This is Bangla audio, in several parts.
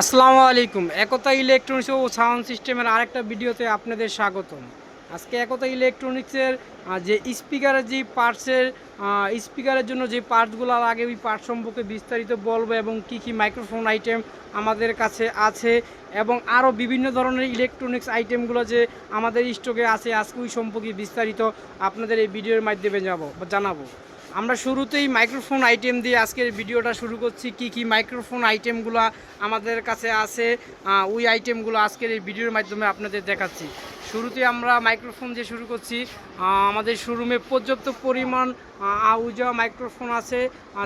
আসসালামু আলাইকুম। একতা ইলেকট্রনিক্স ও সাউন্ড সিস্টেমের আরেকটা ভিডিওতে আপনাদের স্বাগতম। আজকে একতা ইলেকট্রনিক্সের যে স্পিকারের যে পার্টসের স্পিকারের জন্য যে পার্টসগুলো লাগে, ওই পার্ট সম্পর্কে বিস্তারিত বলব এবং কি কি মাইক্রোফোন আইটেম আমাদের কাছে আছে এবং আরও বিভিন্ন ধরনের ইলেকট্রনিক্স আইটেমগুলো যে আমাদের স্টকে আছে, আজকে ওই সম্পর্কে বিস্তারিত আপনাদের এই ভিডিওর মাধ্যমে যাব, জানাব। আমরা শুরুতেই মাইক্রোফোন আইটেম দিয়ে আজকের ভিডিওটা শুরু করছি, কি কি মাইক্রোফোন আইটেমগুলো আমাদের কাছে আছে ওই আইটেমগুলো আজকের এই ভিডিওর মাধ্যমে আপনাদের দেখাচ্ছি। শুরুতে আমরা মাইক্রোফোন দিয়ে শুরু করছি। আমাদের শোরুমে পর্যাপ্ত পরিমাণ আউজা মাইক্রোফোন আছে।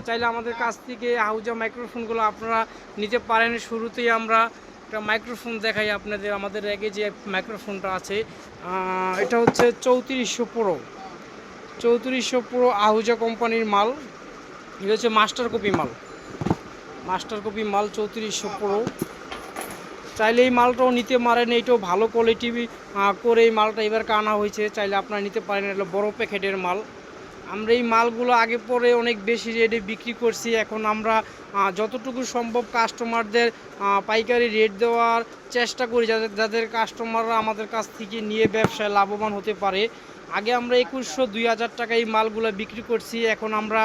চাইলে আমাদের কাছ থেকে আউজা মাইক্রোফোনগুলো আপনারা নিতে পারেন। শুরুতেই আমরা একটা মাইক্রোফোন দেখাই আপনাদের, আমাদের আগে যে মাইক্রোফোনটা আছে। এটা হচ্ছে চৌত্রিশশো প্রো চৌত্রিশশো পুরো আহুজা কোম্পানির মাল। এটা হচ্ছে মাস্টার কপি মাল। মাস্টার কপি মাল চৌত্রিশশো পুরো। চাইলে এই মালটাও নিতে পারেন, এইটাও ভালো কোয়ালিটি করে এই মালটা এবার আনা হয়েছে। চাইলে আপনারা নিতে পারেন, এটা বড় প্যাকেটের মাল। আমরা এই মালগুলো আগে পরে অনেক বেশি রেটে বিক্রি করছি। এখন আমরা যতটুকু সম্ভব কাস্টমারদের পাইকারি রেট দেওয়ার চেষ্টা করি, যাদের যাদের কাস্টমাররা আমাদের কাছ থেকে নিয়ে ব্যবসায় লাভবান হতে পারে। আগে আমরা একুশশো দুই হাজার টাকা এই মালগুলো বিক্রি করছি, এখন আমরা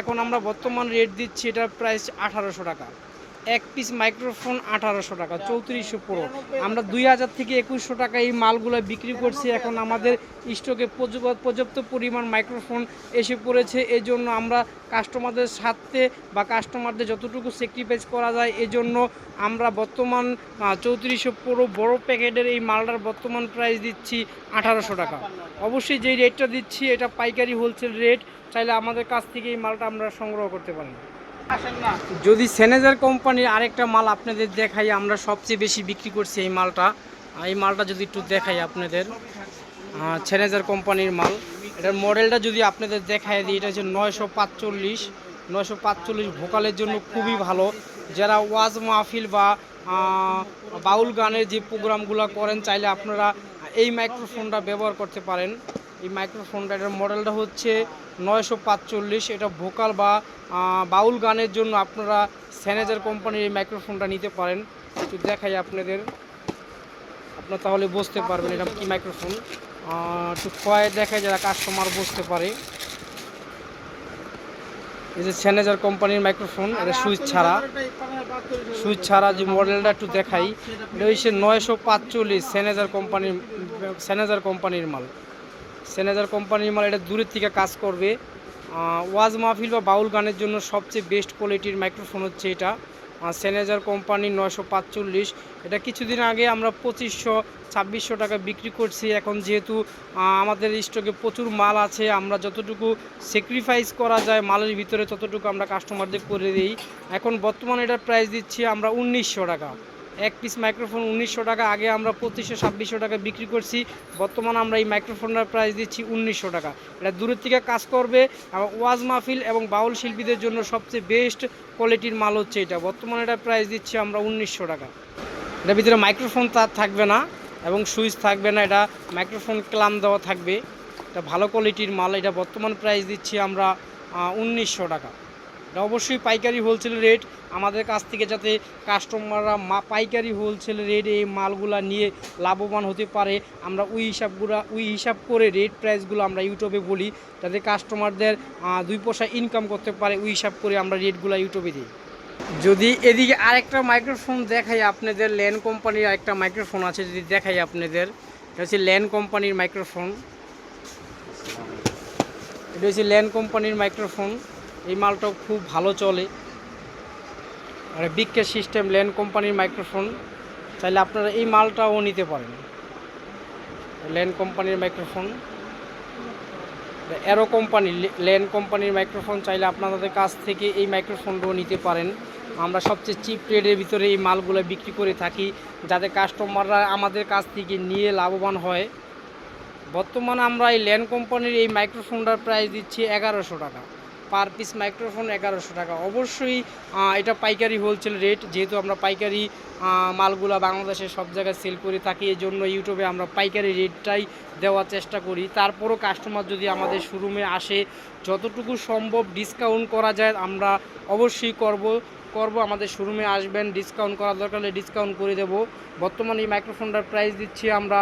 এখন আমরা বর্তমান রেট দিচ্ছি এটার প্রাইস আঠারোশো টাকা। এক পিস মাইক্রোফোন আঠারোশো টাকা, চৌত্রিশশো প্রো আমরা দুই হাজার থেকে একুশশো টাকা এই মালগুলো বিক্রি করছি। এখন আমাদের স্টকে পর্যাপ্ত- পরিমাণ মাইক্রোফোন এসে পড়েছে। এই জন্য আমরা কাস্টমারদের সাথে বা কাস্টমারদের যতটুকু স্যাক্রিফাইস করা যায়, এজন্য আমরা বর্তমান চৌত্রিশশো প্রো বড় প্যাকেটের এই মালটার বর্তমান প্রাইস দিচ্ছি আঠারোশো টাকা। অবশ্যই যেই রেটটা দিচ্ছি, এটা পাইকারি হোলসেল রেট চাইলে আমাদের কাছ থেকে এই মালটা আমরা সংগ্রহ করতে পারি। যদি সেনেজার কোম্পানির আরেকটা মাল আপনাদের দেখাই, আমরা সবচেয়ে বেশি বিক্রি করছি এই মালটা। এই মালটা যদি একটু দেখাই আপনাদের। সেনেজার কোম্পানির মাল। এটার মডেলটা যদি আপনাদের দেখাই দিই, এটা হচ্ছে নয়শো পাঁচচল্লিশ। নয়শো পাঁচচল্লিশ ভোকালের জন্য খুবই ভালো। যারা ওয়াজ মাহফিল বা বাউল গানের যে প্রোগ্রামগুলো করেন, চাইলে আপনারা এই মাইক্রোফোনটা ব্যবহার করতে পারেন। এই মাইক্রোফোনটা এটার মডেলটা হচ্ছে নয়শো পাঁচচল্লিশ। এটা ভোকাল বা বাউল গানের জন্য আপনারা স্যানেজার কোম্পানির এই মাইক্রোফোনটা নিতে পারেন। একটু দেখাই আপনাদের। আপনারা তাহলে বুঝতে পারবেন এটা কি মাইক্রোফোন একটু খোয়ায় দেখায় যারা কাস্টমার বুঝতে পারে। এই যে স্যানেজার কোম্পানির মাইক্রোফোন এটা সুইচ ছাড়া। সুইচ ছাড়া যে মডেলটা একটু দেখাই, এটা হচ্ছে নয়শো পাঁচচল্লিশ স্যানেজার কোম্পানির স্যানেজার কোম্পানির মাল। স্যানেজার কোম্পানির মাল এটা দূরের থেকে কাজ করবে। ওয়াজ মাহফিল বা বাউল গানের জন্য সবচেয়ে বেস্ট কোয়ালিটির মাইক্রোফোন হচ্ছে এটা। সেনেজার কোম্পানি নয়শো পাঁচচল্লিশ। এটা কিছুদিন আগে আমরা পঁচিশশো, ছাব্বিশশো টাকা বিক্রি করছি। এখন যেহেতু আমাদের স্টকে প্রচুর মাল আছে, আমরা যতটুকু স্যাক্রিফাইস করা যায় মালের ভিতরে ততটুকু আমরা কাস্টমারদের করে দিই। এখন বর্তমানে এটার প্রাইস দিচ্ছি আমরা উনিশশো টাকা। এক পিস মাইক্রোফোন উনিশশো টাকা। আগে আমরা পঁচিশশো, ছাব্বিশশো টাকা বিক্রি করছি। বর্তমানে আমরা এই মাইক্রোফোনটার প্রাইস দিচ্ছি উনিশশো টাকা। এটা দূরের থেকে কাজ করবে। ওয়াজ মাহফিল এবং বাউল শিল্পীদের জন্য সবচেয়ে বেস্ট কোয়ালিটির মাল হচ্ছে এটা। বর্তমানে এটা প্রাইস দিচ্ছি আমরা উনিশশো টাকা। এটার ভিতরে মাইক্রোফোন তার থাকবে না এবং সুইচ থাকবে না। এটা মাইক্রোফোন ক্লাম দেওয়া থাকবে। এটা ভালো কোয়ালিটির মাল। এটা বর্তমান প্রাইস দিচ্ছি আমরা উনিশশো টাকা। এটা অবশ্যই পাইকারি হোলসেল রেট আমাদের কাছ থেকে যাতে কাস্টমাররা মা পাইকারি হোলসেল রেট এই মালগুলা নিয়ে লাভবান হতে পারে, আমরা ওই হিসাবগুলো ওই হিসাব করে রেট প্রাইসগুলো আমরা ইউটিউবে বলি, যাতে কাস্টমারদের দুই পয়সা ইনকাম করতে পারে, ওই হিসাব করে আমরা রেটগুলো ইউটিউবে দিই। যদি এদিকে আরেকটা মাইক্রোফোন দেখাই আপনাদের ল্যান্ড কোম্পানির আরেকটা মাইক্রোফোন আছে, যদি দেখাই আপনাদের, এটা হচ্ছে ল্যান্ড কোম্পানির মাইক্রোফোন এটা হচ্ছে ল্যান্ড কোম্পানির মাইক্রোফোন এই মালটাও খুব ভালো চলে। আর বিকের সিস্টেম ল্যান্ড কোম্পানির মাইক্রোফোন, চাইলে আপনারা এই মালটাও নিতে পারেন। ল্যান্ড কোম্পানির মাইক্রোফোন। অ্যারো কোম্পানি ল্যান্ড কোম্পানির মাইক্রোফোন চাইলে আপনাদের কাছ থেকে এই মাইক্রোফোনটাও নিতে পারেন। আমরা সবচেয়ে চিপ রেটের ভিতরে এই মালগুলো বিক্রি করে থাকি, যাতে কাস্টমাররা আমাদের কাছ থেকে নিয়ে লাভবান হয়। বর্তমানে আমরা এই ল্যান্ড কোম্পানির এই মাইক্রোফোনটার প্রাইস দিচ্ছি এগারোশো টাকা। পার পিস মাইক্রোফোন এগারোশো টাকা। অবশ্যই এটা পাইকারি হোলসেল রেট যেহেতু আমরা পাইকারি মালগুলা বাংলাদেশের সব জায়গায় সেল করে থাকি এই জন্য ইউটিউবে আমরা পাইকারি রেটটাই দেওয়ার চেষ্টা করি। তারপরও কাস্টমার যদি আমাদের শোরুমে আসে, যতটুকু সম্ভব ডিসকাউন্ট করা যায়, আমরা অবশ্যই করব করব, আমাদের শোরুমে আসবেন ডিসকাউন্ট করার দরকার হলে ডিসকাউন্ট করে দেবো। বর্তমানে এই মাইক্রোফোনটার প্রাইস দিচ্ছি আমরা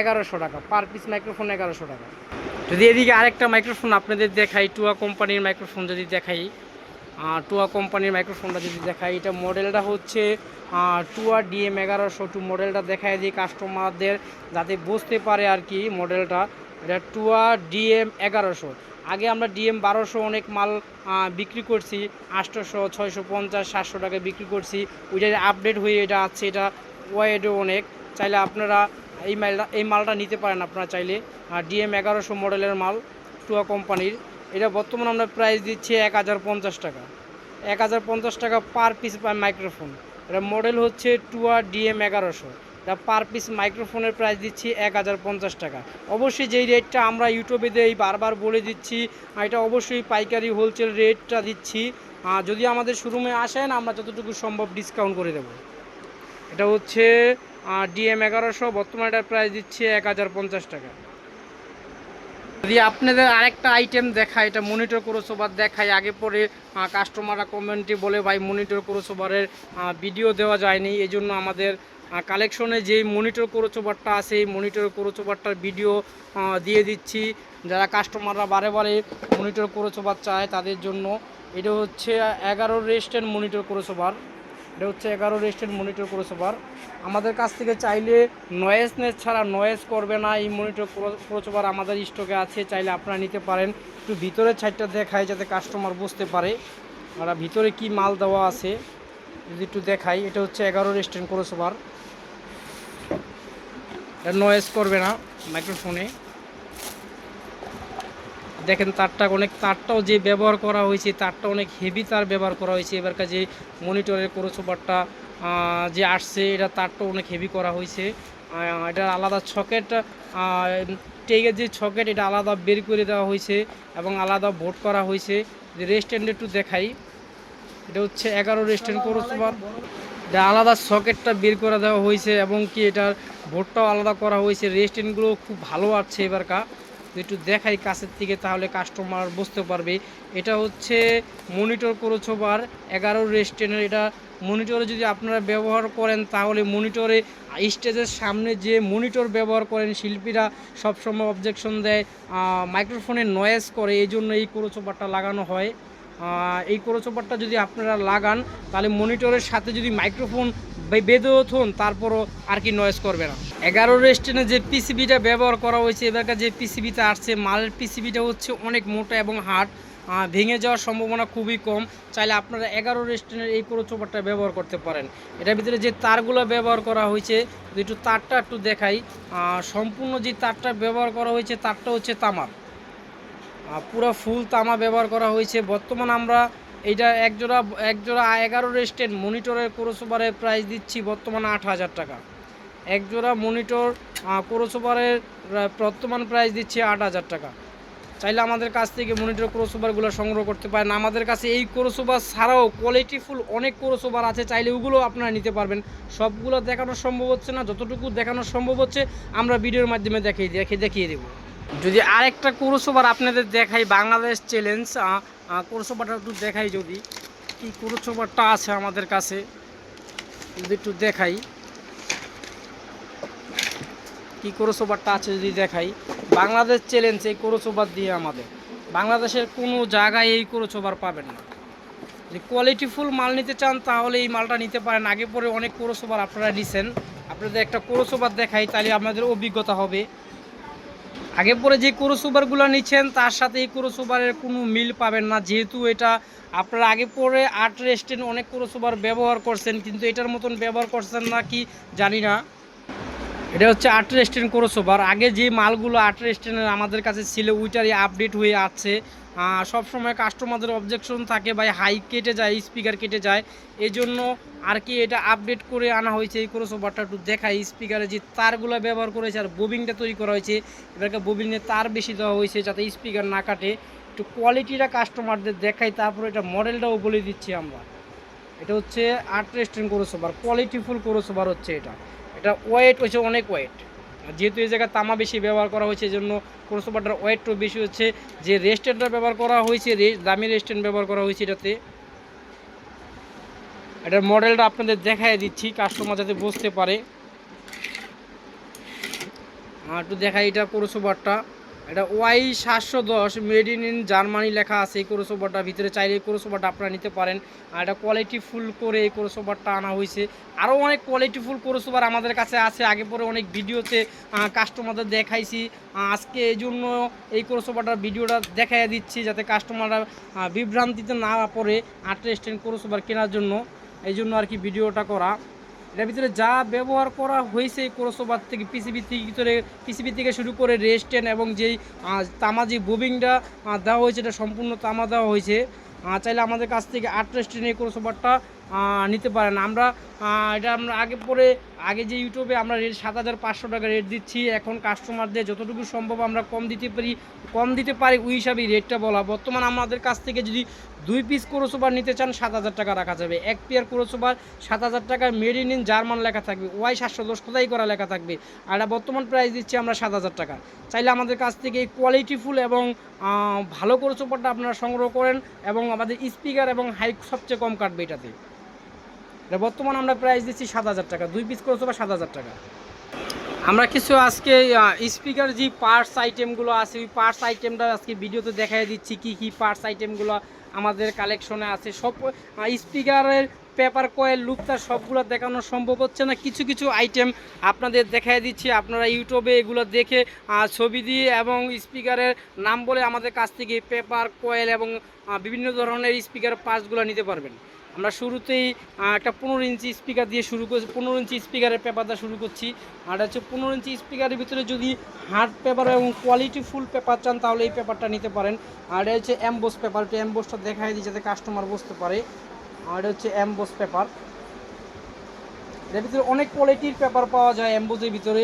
এগারোশো টাকা পার পিস মাইক্রোফোন এগারোশো টাকা। যদি এদিকে আরেকটা মাইক্রোফোন আপনাদের দেখাই টুয়া কোম্পানির মাইক্রোফোন যদি দেখাই টুয়া কোম্পানির মাইক্রোফোনটা যদি দেখাই, এটা মডেলটা হচ্ছে টুয়া ডিএম এগারোশো টু মডেলটা দেখায় দিই কাস্টমারদের যাতে বুঝতে পারে আর কি মডেলটা এটা টুয়া ডিএম এগারোশো। আগে আমরা ডিএম বারোশো অনেক মাল বিক্রি করছি, আটশোশো, ছয়শো পঞ্চাশ, সাতশো টাকায় বিক্রি করছি। ওইটা আপডেট হয়ে এটা আছে, এটা ওয়াইডও অনেক। চাইলে আপনারা এই মালটা এই মালটা নিতে পারেন আপনারা চাইলে। ডিএম এগারোশো মডেলের মাল, টুয়া কোম্পানির। এটা বর্তমানে আমরা প্রাইস দিচ্ছি এক হাজার পঞ্চাশ টাকা। এক হাজার পঞ্চাশ টাকা পার পিস মাইক্রোফোন। এটা মডেল হচ্ছে টুয়া ডিএম এগারোশো। এটা পার পিস মাইক্রোফোনের প্রাইস দিচ্ছি এক হাজার পঞ্চাশ টাকা। অবশ্যই যেই রেটটা আমরা ইউটিউবে দেই, বারবার বলে দিচ্ছি এটা অবশ্যই পাইকারি হোলসেল রেটটা দিচ্ছি। যদি আমাদের শোরুমে আসেন, আমরা যতটুকু সম্ভব ডিসকাউন্ট করে দেবো। এটা হচ্ছে ডিএম এগারোশো, বর্তমানে এটার প্রাইস দিচ্ছে এক হাজার পঞ্চাশ টাকা। যদি আপনাদের আরেকটা আইটেম দেখায় এটা মনিটর ক্রোসোভার দেখায় আগে পরে কাস্টমাররা কমেন্টে বলে, ভাই মনিটর ক্রোসোভারের ভিডিও দেওয়া যায়নি। এই জন্য আমাদের কালেকশনে যেই মনিটর ক্রোসোভারটা আছে, এই মনিটর ক্রোসোভারটার ভিডিও দিয়ে দিচ্ছি। যারা কাস্টমাররা বারে বারে মনিটর ক্রোসোভার চায়, তাদের জন্য এটা হচ্ছে এগারো রেস্টের মনিটর ক্রোসোভার এটা হচ্ছে এগারো রেস্টের মনিটর ক্রোসোভার আমাদের কাছ থেকে চাইলে নয়েজনেস ছাড়া নয়েজ করবে না। এই মনিটর ক্রোসোভার আমাদের স্টকে আছে, চাইলে আপনারা নিতে পারেন। একটু ভিতরের সাইডটা দেখায় যাতে কাস্টমার বুঝতে পারে। আর ভিতরে কি মাল দেওয়া আছে, যদি একটু দেখাই, এটা হচ্ছে এগারো রেস্টেন্ট ক্রোসোভার এটা নয়েজ করবে না মাইক্রোফোনে দেখেন তারটা অনেক, তারটাও যে ব্যবহার করা হয়েছে, তারটা অনেক হেভি তার ব্যবহার করা হয়েছে। এবারকার যে মনিটরের ক্রোসোভারটা যে আসছে, এটা তারটা অনেক হেভি করা হয়েছে। এটার আলাদা ছকেট টেগের যে ছকেট এটা আলাদা বের করে দেওয়া হয়েছে এবং আলাদা ভোট করা হয়েছে। যে রেস্ট্যান্ড একটু দেখাই। এটা হচ্ছে এগারো রেস্ট্যান্ড ক্রোসোভার এটা আলাদা সকেটটা বের করে দেওয়া হয়েছে এবং কি এটার ভোটটাও আলাদা করা হয়েছে। রেস্ট্যান্টগুলো খুব ভালো আছে এবারকার। একটু দেখাই কাছের থেকে তাহলে কাস্টমার বুঝতে পারবে। এটা হচ্ছে মনিটর ক্রোছোবার এগারো রেস্টেনের এটা মনিটরে যদি আপনারা ব্যবহার করেন, তাহলে মনিটরে স্টেজের সামনে যে মনিটর ব্যবহার করেন, শিল্পীরা সবসময় অবজেকশন দেয় মাইক্রোফোনে নয়েজ করে এই জন্য এই ক্রোছোবারটা লাগানো হয়। এই ক্রোচোপারটা যদি আপনারা লাগান, তাহলে মনিটরের সাথে যদি মাইক্রোফোন বেঁধে ওঠুন, তারপরও আর কি নয়েজ করবে না। এগারো রেস্টেনে যে পিসিবিটা ব্যবহার করা হয়েছে, এবারকার যে পিসিবিটা আসছে, মালের পিসিবিটা হচ্ছে অনেক মোটা এবং হার্ড ভেঙে যাওয়ার সম্ভাবনা খুবই কম। চাইলে আপনারা এগারো রেস্টেনের এই পুরো চোপারটা ব্যবহার করতে পারেন। এটার ভিতরে যে তারগুলো ব্যবহার করা হয়েছে একটু তারটা একটু দেখাই। সম্পূর্ণ যে তারটা ব্যবহার করা হয়েছে, তারটা হচ্ছে তামার। পুরো ফুল তামা ব্যবহার করা হয়েছে। বর্তমান আমরা এইটা একজোড়া একজোড়া এগারো রেস্টেন্ট মনিটরের ক্রোসোভারের প্রাইস দিচ্ছি বর্তমানে আট হাজার টাকা। একজোড়া মনিটর ক্রোসোভারের বর্তমান প্রাইস দিচ্ছি আট হাজার টাকা। চাইলে আমাদের কাছ থেকে মনিটর ক্রোসোভারগুলো সংগ্রহ করতে পারেন। আমাদের কাছে এই ক্রোসোভার ছাড়াও কোয়ালিটিফুল অনেক ক্রোসোভার আছে। চাইলে ওগুলো আপনারা নিতে পারবেন। সবগুলো দেখানো সম্ভব হচ্ছে না। যতটুকু দেখানো সম্ভব হচ্ছে, আমরা ভিডিওর মাধ্যমে দেখিয়ে দেখে দেখিয়ে দেবো। যদি আরেকটা ক্রোসোভার আপনাদের দেখাই, বাংলাদেশ চ্যালেঞ্জ ক্রোসোভারটা একটু দেখাই যদি। কি ক্রোসোভারটা আছে আমাদের কাছে? যদি একটু দেখাই। কি ক্রোসোভারটা আছে যদি দেখাই? বাংলাদেশ চ্যালেঞ্জ এই ক্রোসোভার দিয়ে আমাদের। বাংলাদেশের কোনো জায়গায় এই ক্রোসোভার পাবেন না। যদি কোয়ালিটিফুল মাল নিতে চান, তাহলে এই মালটা নিতে পারেন। আগে পরে অনেক ক্রোসোভার আপনারা নিছেন। আপনাদের একটা ক্রোসোভার দেখাই, তাহলে আপনাদের অভিজ্ঞতা হবে। আগে পরে যে ক্রোসোভারগুলো নিচ্ছেন, তার সাথে এই ক্রোসোভারের কোনো মিল পাবেন না। যেহেতু এটা আপনারা আগে পরে আট রেস্টেন্ট অনেক ক্রোসোভার ব্যবহার করছেন, কিন্তু এটার মতন ব্যবহার করছেন না কি জানি না। এটা হচ্ছে আট রেস্টেন্ট ক্রোসোভার আগে যে মালগুলো আট রেস্টেন্টের আমাদের কাছে ছিল, ওইটারই আপডেট হয়ে আছে। সব সময় কাস্টমারদের অবজেকশন থাকে বা হাই কেটে যায় স্পিকার কেটে যায়। এই জন্য আর কি এটা আপডেট করে আনা হয়েছে এই ক্রোসোভারটা একটু দেখাই। স্পিকারে যে তারগুলো ব্যবহার করেছে আর ববিংটা তৈরি করা হয়েছে, এবারকে ববিনে তার বেশি দেওয়া হয়েছে যাতে স্পিকার না কাটে। একটু কোয়ালিটিটা কাস্টমারদের দেখাই, তারপরে এটা মডেলটাও বলে দিচ্ছি আমরা। এটা হচ্ছে আট রেস্টেন্ট ক্রোসোভার কোয়ালিটিফুল ক্রোসোভার হচ্ছে এটা। এটা ওয়েট হচ্ছে অনেক ওয়েট যেহেতু এই জায়গায় তামা বেশি ব্যবহার করা হয়েছে এই জন্য ক্রোসোভারটার ওয়েটটাও বেশি হচ্ছে। যে রেস্টেন্টটা ব্যবহার করা হয়েছে দামি রেস্টেন্ট ব্যবহার করা হয়েছে এটাতে। এটার মডেলটা আপনাদের দেখাই দিচ্ছি কাস্টমার যাতে বুঝতে পারে। একটু দেখাই এটা ক্রোসোভারটা এটা ওয়াই সাতশো দশ মেড ইন ইন জার্মানি লেখা আছে এই ক্রোসোভারটার ভিতরে চাইলে এই ক্রোসোভারটা আপনারা নিতে পারেন। আর এটা কোয়ালিটি ফুল করে এই ক্রোসোভারটা আনা হয়েছে। আরও অনেক কোয়ালিটি ফুল ক্রোসোভার আমাদের কাছে আছে। আগে পরে অনেক ভিডিওতে কাস্টমারদের দেখাইছি। আজকে এই জন্য এই ক্রোসোভারটার ভিডিওটা দেখাই দিচ্ছি যাতে কাস্টমাররা বিভ্রান্তিতে না পড়ে। স্ট্যান্ড ক্রোসোভার কেনার জন্য। এই জন্য আর কি ভিডিওটা করা। এটার ভিতরে যা ব্যবহার করা হয়েছে এই থেকে পিসিবি থেকে ভিতরে পিসিবি থেকে শুরু করে রেস্টেন এবং যেই তামা যে বুবিংটা দেওয়া হয়েছে এটা সম্পূর্ণ তামা দেওয়া হয়েছে। চাইলে আমাদের কাছ থেকে আট রেস্টেন এই ক্রোসোভারটা আহ, নিতে পারেন। আমরা এটা আমরা আগে পরে, আগে যে ইউটিউবে আমরা রেট সাত হাজার পাঁচশো টাকা রেট দিচ্ছি, এখন কাস্টমারদের যতটুকু সম্ভব আমরা কম দিতে পারি, কম দিতে পারি ওই হিসাবেই রেটটা বলা। বর্তমান আমাদের কাছ থেকে যদি দুই পিস ক্রোসোভার নিতে চান, সাত হাজার টাকা রাখা যাবে। এক পেয়ার ক্রোসোভার সাত হাজার টাকায় মেড ইন জার্মান লেখা থাকবে। ওয়াই সাতশো দশ খোদাই করা লেখা থাকবে? আর এটা বর্তমান প্রাইস দিচ্ছি আমরা সাত হাজার টাকা। চাইলে আমাদের কাছ থেকে কোয়ালিটিফুল এবং ভালো ক্রোসোভারটা আপনারা সংগ্রহ করেন এবং আমাদের স্পিকার এবং হাইক সবচেয়ে কম কাটবে এটাতে। এটা বর্তমান আমরা প্রাইস দিচ্ছি সাত হাজার টাকা। দুই পিস বা সাত হাজার টাকা। আমরা কিছু আজকে স্পিকার যে পার্টস আইটেমগুলো আছে, ওই পার্টস আইটেমটা আজকে ভিডিওতে দেখাই দিচ্ছি, কি কি পার্টস আইটেমগুলো আমাদের কালেকশনে আছে। সব স্পিকারের পেপার কয়েল লুপতার সবগুলো দেখানো সম্ভব হচ্ছে না। কিছু কিছু আইটেম আপনাদের দেখাই দিচ্ছি। আপনারা ইউটিউবে এগুলো দেখে ছবি দিয়ে এবং স্পিকারের নাম বলে আমাদের কাছ থেকে পেপার কয়েল এবং বিভিন্ন ধরনের স্পিকার পার্টসগুলো নিতে পারবেন। আমরা শুরুতেই একটা পনেরো ইঞ্চি স্পিকার দিয়ে শুরু করছি, পনেরো ইঞ্চি স্পিকারের পেপারটা শুরু করছি। আর হচ্ছে পনেরো ইঞ্চি স্পিকারের ভিতরে যদি হার্ড পেপার এবং কোয়ালিটি ফুল পেপার চান, তাহলে এই পেপারটা নিতে পারেন। আর হচ্ছে অ্যাম্বোস পেপার একটু অ্যাম্বোসটা দেখাই দিই যাতে কাস্টমার বুঝতে পারে। আর হচ্ছে অ্যাম্বোস পেপার এর ভিতরে অনেক কোয়ালিটির পেপার পাওয়া যায় অ্যাম্বোজের ভিতরে।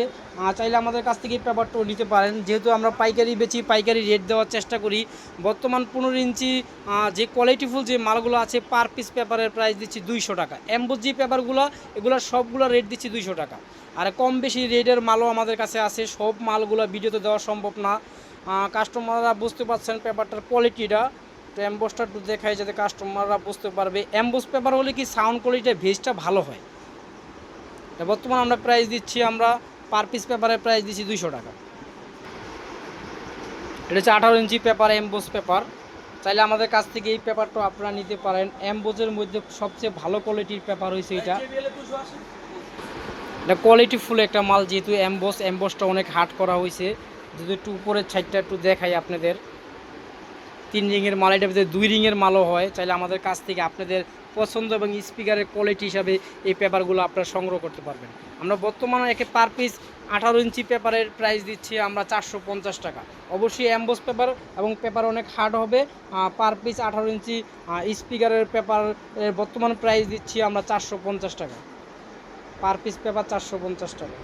চাইলে আমাদের কাছ থেকে পেপারটাও নিতে পারেন। যেহেতু আমরা পাইকারি বেচি, পাইকারি রেট দেওয়ার চেষ্টা করি, বর্তমান পনেরো ইঞ্চি যে কোয়ালিটিফুল যে মালগুলো আছে পার পিস পেপারের প্রাইস দিচ্ছি দুইশো টাকা। অ্যাম্বোজ যে পেপারগুলো এগুলো সবগুলো রেট দিচ্ছি দুইশো টাকা। আর কম বেশি রেটের মালও আমাদের কাছে আছে, সব মালগুলো ভিডিওতে দেওয়া সম্ভব না। কাস্টমাররা বুঝতে পারছেন পেপারটার কোয়ালিটিটা তো অ্যাম্বোসটা একটু দেখাই যাতে কাস্টমাররা বুঝতে পারবে। অ্যাম্বোস পেপার হলে কি সাউন্ড কোয়ালিটির ভেজটা ভালো হয়? বর্তমানে আমরা প্রাইস দিচ্ছি, আমরা পার পিস পেপারের প্রাইস দিচ্ছি দুইশো টাকা। এটা হচ্ছে আঠারো ইঞ্চি পেপার এমবোস পেপার চাইলে আমাদের কাছ থেকে এই পেপারটা আপনারা নিতে পারেন। এমবোজের মধ্যে সবচেয়ে ভালো কোয়ালিটির পেপার হয়েছে এটা। এটা কোয়ালিটি ফুল একটা মাল, যেহেতু এমবোস এমবোসটা অনেক হার্ড করা হয়েছে যদি একটু উপরের সাইডটা একটু দেখাই আপনাদের। তিন রিংয়ের মাল, এটার ভিতরে দুই রিংয়ের মালও হয়। চাইলে আমাদের কাছ থেকে আপনাদের পছন্দ এবং স্পিকারের কোয়ালিটি হিসাবে এই পেপারগুলো আপনারা সংগ্রহ করতে পারবেন। আমরা বর্তমানে একে পার পিস আঠারো ইঞ্চি পেপারের প্রাইস দিচ্ছি আমরা চারশো পঞ্চাশ টাকা। অবশ্যই অ্যাম্বোস পেপার এবং পেপার অনেক হার্ড হবে। পার পিস আঠারো ইঞ্চি স্পিকারের পেপার বর্তমান প্রাইস দিচ্ছি আমরা চারশো পঞ্চাশ টাকা। পার পিস পেপার চারশো পঞ্চাশ টাকা।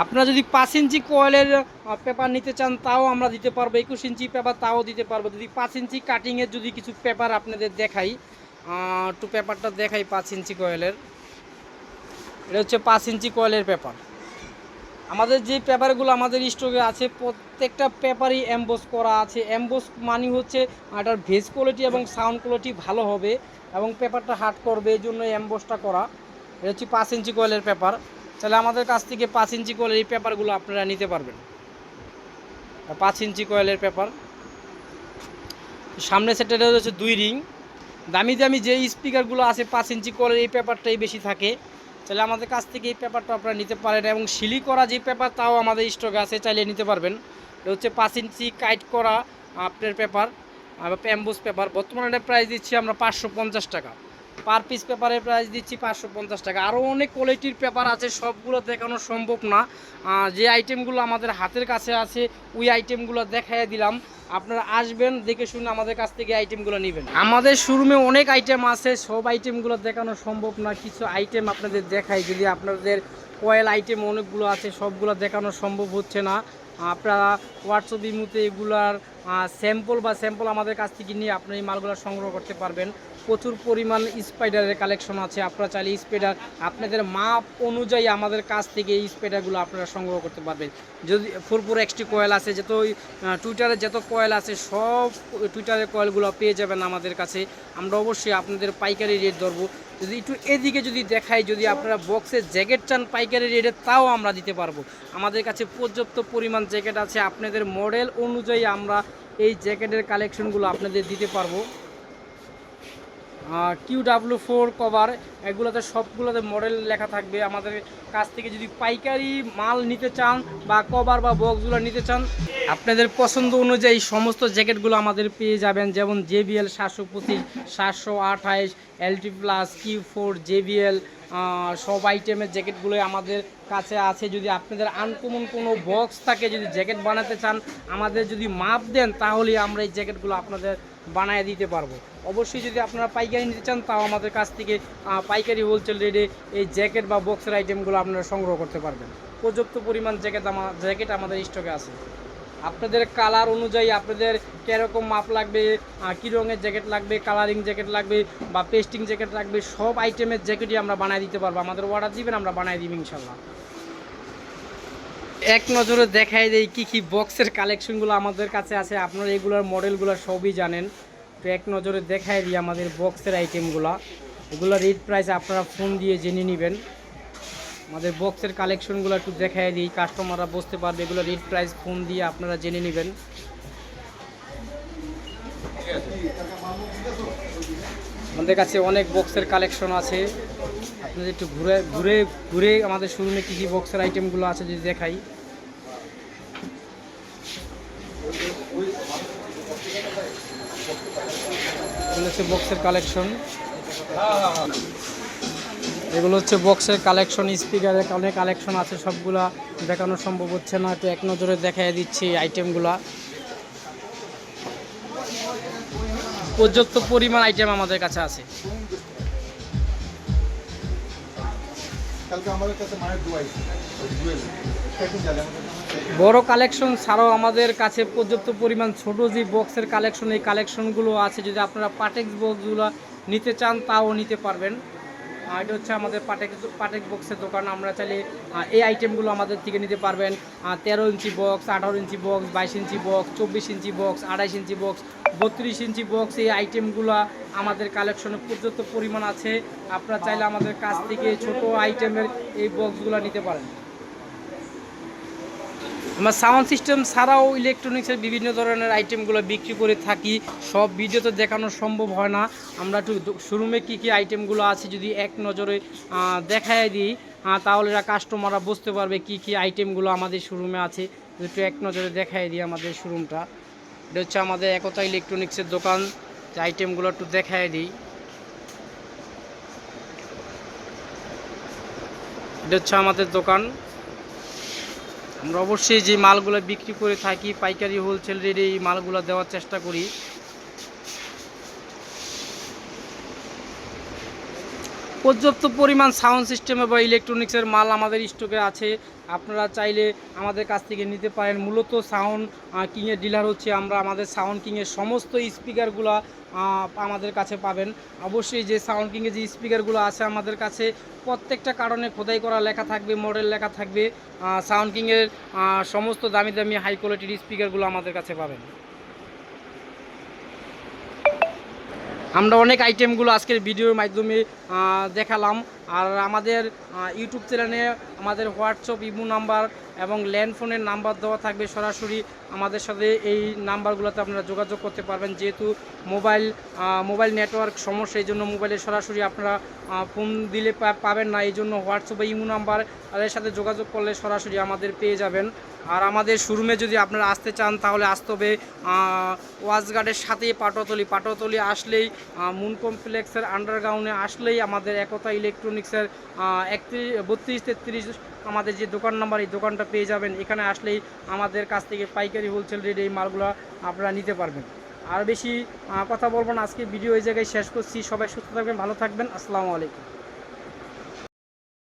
আপনারা যদি পাঁচ ইঞ্চি কয়েলের পেপার নিতে চান, তাও আমরা দিতে পারব। একুশ ইঞ্চি পেপার তাও দিতে পারব। যদি পাঁচ ইঞ্চি কাটিংয়ের যদি কিছু পেপার আপনাদের দেখাই একটু পেপারটা দেখাই পাঁচ ইঞ্চি কয়েলের। এটা হচ্ছে পাঁচ ইঞ্চি কয়েলের পেপার আমাদের যে পেপারগুলো আমাদের স্টকে আছে, প্রত্যেকটা পেপারই এমবোস করা আছে। এমবোস মানে হচ্ছে এটার ভেজ কোয়ালিটি এবং সাউন্ড কোয়ালিটি ভালো হবে এবং পেপারটা হার্ড করবে, এই জন্য এমবোসটা করা। এটা হচ্ছে পাঁচ ইঞ্চি কয়েলের পেপার তাহলে আমাদের কাছ থেকে পাঁচ ইঞ্চি কয়েলের এই পেপারগুলো আপনারা নিতে পারবেন। পাঁচ ইঞ্চি কয়েলের পেপার সামনে সেটা হচ্ছে দুই রিং দামি দামি যে স্পিকারগুলো আছে, পাঁচ ইঞ্চি কয়েলের এই পেপারটাই বেশি থাকে। তাহলে আমাদের কাছ থেকে এই পেপারটা আপনারা নিতে পারেন এবং শিলি করা যে পেপার তাও আমাদের স্টকে আছে, চাইলে নিতে পারবেন। এটা হচ্ছে পাঁচ ইঞ্চি কাইট করা আপনার পেপার প্যাম্বুস পেপার বর্তমানে প্রাইস দিচ্ছি আমরা পাঁচশো পঞ্চাশ টাকা। পার পিস পেপারের প্রাইস দিচ্ছি পাঁচশো পঞ্চাশ টাকা। আরও অনেক কোয়ালিটির পেপার আছে, সবগুলো দেখানো সম্ভব না। যে আইটেমগুলো আমাদের হাতের কাছে আছে, ওই আইটেমগুলো দেখাই দিলাম। আপনারা আসবেন, দেখে শুনে আমাদের কাছ থেকে আইটেমগুলো নেবেন। আমাদের শোরুমে অনেক আইটেম আছে, সব আইটেমগুলো দেখানো সম্ভব না। কিছু আইটেম আপনাদের দেখাই, যদি আপনাদের কয়েল আইটেম অনেকগুলো আছে, সবগুলো দেখানো সম্ভব হচ্ছে না। আপনারা হোয়াটসঅ্যাপ ইমুতে এগুলার স্যাম্পল বা স্যাম্পল আমাদের কাছ থেকে নিয়ে আপনি এই মালগুলো সংগ্রহ করতে পারবেন। প্রচুর পরিমাণ স্পাইডারের কালেকশন আছে। আপনারা চাইলে স্পাইডার আপনাদের মাপ অনুযায়ী আমাদের কাছ থেকে এই স্পাইডারগুলো আপনারা সংগ্রহ করতে পারবেন। যদি ফুরপুর এক্সটি কয়েল আছে, যত টুইটারে যত কয়েল আছে, সব টুইটারের কয়েলগুলো পেয়ে যাবেন আমাদের কাছে। আমরা অবশ্যই আপনাদের পাইকারি রেট ধরবো। যদি একটু এদিকে যদি দেখাই, যদি আপনারা বক্সের জ্যাকেট চান, পাইকারি রেটে তাও আমরা দিতে পারব। আমাদের কাছে পর্যাপ্ত পরিমাণ জ্যাকেট আছে। আপনাদের মডেল অনুযায়ী আমরা এই জ্যাকেটের কালেকশনগুলো আপনাদের দিতে পারব। কিউ ডাব্লিউ ফোর, কভার, এগুলোতে সবগুলোতে মডেল লেখা থাকবে। আমাদের কাছ থেকে যদি পাইকারি মাল নিতে চান বা কভার বা বক্সগুলো নিতে চান, আপনাদের পছন্দ অনুযায়ী সমস্ত জ্যাকেটগুলো আমাদের পেয়ে যাবেন। যেমন জেবিএল সাতশো পঁচিশ, সাতশো আঠাইশ LT plus, Q four, JBL সব আইটেমের জ্যাকেটগুলো আমাদের কাছে আছে। যদি আপনাদের আনকমন কোনো বক্স থাকে, যদি জ্যাকেট বানাতে চান, আমাদের যদি মাপ দেন তাহলে আমরা এই জ্যাকেটগুলো আপনাদের বানায় দিতে পারব। অবশ্যই যদি আপনারা পাইকারি নিতে চান, তাও আমাদের কাছ থেকে পাইকারি হোলসেল রেটে এই জ্যাকেট বা বক্সের আইটেমগুলো আপনারা সংগ্রহ করতে পারবেন। পর্যাপ্ত পরিমাণ জ্যাকেট আমার জ্যাকেট আমাদের স্টকে আছে। আপনাদের কালার অনুযায়ী আপনাদের কীরকম মাপ লাগবে কী রঙের জ্যাকেট লাগবে কালারিং জ্যাকেট লাগবে বা পেস্টিং জ্যাকেট লাগবে, সব আইটেমের জ্যাকেটই আমরা বানিয়ে দিতে পারব। আমাদের অর্ডার দিবেন, আমরা বানিয়ে দিব ইনশাল্লাহ এক নজরে দেখাই দেয় কি কি বক্সের কালেকশনগুলো আমাদের কাছে আছে। আপনারা এগুলোর মডেলগুলো সবই জানেন। তো এক নজরে দেখাই দিই আমাদের বক্সের আইটেমগুলো এগুলো রেট প্রাইস আপনারা ফোন দিয়ে জেনে নেবেন। আমাদের বক্সের কালেকশনগুলো একটু দেখাই দিই। কাস্টমাররা বুঝতে পারবে এগুলো রেট প্রাইস ফোন দিয়ে আপনারা জেনে নেবেন। আমাদের কাছে অনেক বক্সের কালেকশন আছে। আপনাদের একটু ঘুরে ঘুরে ঘুরে আমাদের শোরুমে কী কী বক্সের আইটেমগুলো আছে যদি দেখাই। এগুলো হচ্ছে বক্সের কালেকশন। এগুলো হচ্ছে বক্সের কালেকশন, স্পিকারের অনেক কালেকশন আছে সবগুলা। দেখানো সম্ভব হচ্ছে না একটু এক নজরে দেখাই দিচ্ছি আইটেমগুলা। পর্যাপ্ত পরিমাণ আইটেম আমাদের কাছে আছে। কাছে বড় কালেকশন ছাড়াও আমাদের কাছে পর্যাপ্ত পরিমাণ ছোট যে বক্সের কালেকশন এই কালেকশনগুলো আছে। যদি আপনারা পাটেক্স বক্সগুলো নিতে চান তাও নিতে পারবেন। আর এটা হচ্ছে আমাদের পাটেক পাটেক বক্সের দোকান। আমরা চাইলে এই আইটেমগুলো আমাদের থেকে নিতে পারবেন। তেরো ইঞ্চি বক্স আঠারো ইঞ্চি বক্স বাইশ ইঞ্চি বক্স চব্বিশ ইঞ্চি বক্স আড়াইশ ইঞ্চি বক্স বত্রিশ ইঞ্চি বক্স এই আইটেমগুলো আমাদের কালেকশনে পর্যাপ্ত পরিমাণ আছে। আপনারা চাইলে আমাদের কাছ থেকে ছোট আইটেমের এই বক্সগুলো নিতে পারেন। আমরা সাউন্ড সিস্টেম ছাড়াও ইলেকট্রনিক্সের বিভিন্ন ধরনের আইটেমগুলো বিক্রি করে থাকি। সব ভিডিওতে দেখানো সম্ভব হয় না। আমরা একটু শোরুমে কী কী আইটেমগুলো আছে যদি এক নজরে দেখায় দিই তাহলে এরা কাস্টমাররা বুঝতে পারবে কী কী আইটেমগুলো আমাদের শোরুমে আছে। একটু এক নজরে দেখায় দিই আমাদের শোরুমটা এটা হচ্ছে আমাদের একতা ইলেকট্রনিক্সের দোকান। যে আইটেমগুলো একটু দেখায় দিই। এটা হচ্ছে আমাদের দোকান। আমরা অবশ্যই যে মালগুলো বিক্রি করে থাকি, পাইকারি হোলসেল রেটে এই মালগুলো দেওয়ার চেষ্টা করি। পর্যাপ্ত পরিমাণ সাউন্ড সিস্টেমে বা ইলেকট্রনিক্সের মাল আমাদের স্টকে আছে। আপনারা চাইলে আমাদের কাছ থেকে নিতে পারেন। মূলত সাউন্ড কিংয়ের ডিলার হচ্ছে আমরা। আমাদের সাউন্ড কিংয়ের সমস্ত স্পিকারগুলো আমাদের কাছে পাবেন। অবশ্যই যে সাউন্ড কিংয়ের যে স্পিকারগুলো আছে আমাদের কাছে প্রত্যেকটা কারণে খোদাই করা লেখা থাকবে, মডেল লেখা থাকবে। সাউন্ড কিংয়ের সমস্ত দামি দামি হাই কোয়ালিটির স্পিকারগুলো আমাদের কাছে পাবেন। আমরা অনেক আইটেমগুলো আজকের ভিডিওর মাধ্যমে দেখালাম। আর আমাদের ইউটিউব চ্যানেলে আমাদের হোয়াটসঅ্যাপ ইমো নাম্বার এবং ল্যান্ড ফোনের নাম্বার দেওয়া থাকবে সরাসরি আমাদের সাথে। এই নাম্বারগুলোতে আপনারা যোগাযোগ করতে পারবেন। যেহেতু মোবাইল মোবাইল নেটওয়ার্ক সমস্যা, এই জন্য মোবাইলে সরাসরি আপনারা ফোন দিলে পাবেন না। এই জন্য হোয়াটসঅ্যাপ বা ইমো নাম্বার, তাদের সাথে যোগাযোগ করলে সরাসরি আমাদের পেয়ে যাবেন। আর আমাদের শোরুমে যদি আপনারা আসতে চান, তাহলে আসতে হবে ওয়াজগার্ডের সাথেই পাটোতলি পাটোতলি আসলেই মুন কমপ্লেক্সের আন্ডারগ্রাউন্ডে আসলেই আমাদের একতা ইলেকট্রনিক্সের একত্রিশ, বত্রিশ, তেত্রিশ আমাদের যে দোকান নাম্বার, এই দোকানটা পেয়ে যাবেন। এখানে আসলেই আমাদের কাছ থেকে পাইকারি হোলসেল রেট এই মালগুলো আপনারা নিতে পারবেন। আর বেশি কথা বলব না। আজকে ভিডিও এই জায়গায় শেষ করছি। সবাই সুস্থ থাকবেন, ভালো থাকবেন। আসসালামু আলাইকুম।